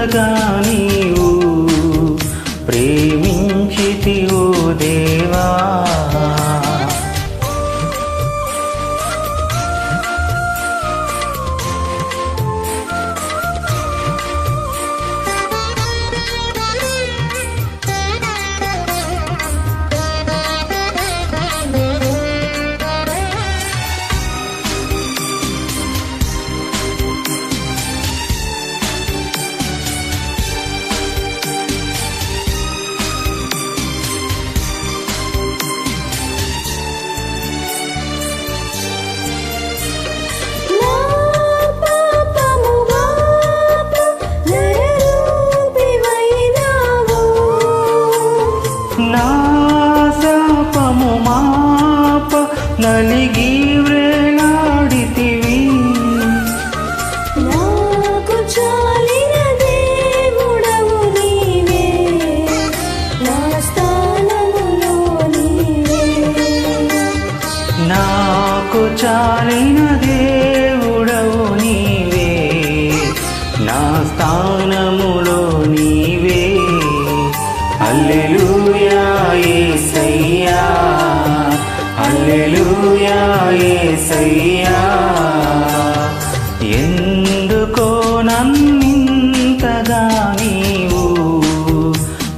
నన్నింతగా నలిగి వ్రేలాడితివి నాకు చాలిన దేవుడవు నీవే. నా స్థానములో నీవే. నాకు చాలిన అల్లెలూయా యేసయ్యా ఎందుకో నన్నింతగా నీవు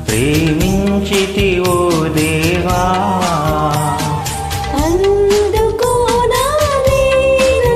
ప్రేమించితివో దేవా. అందుకో నా దీన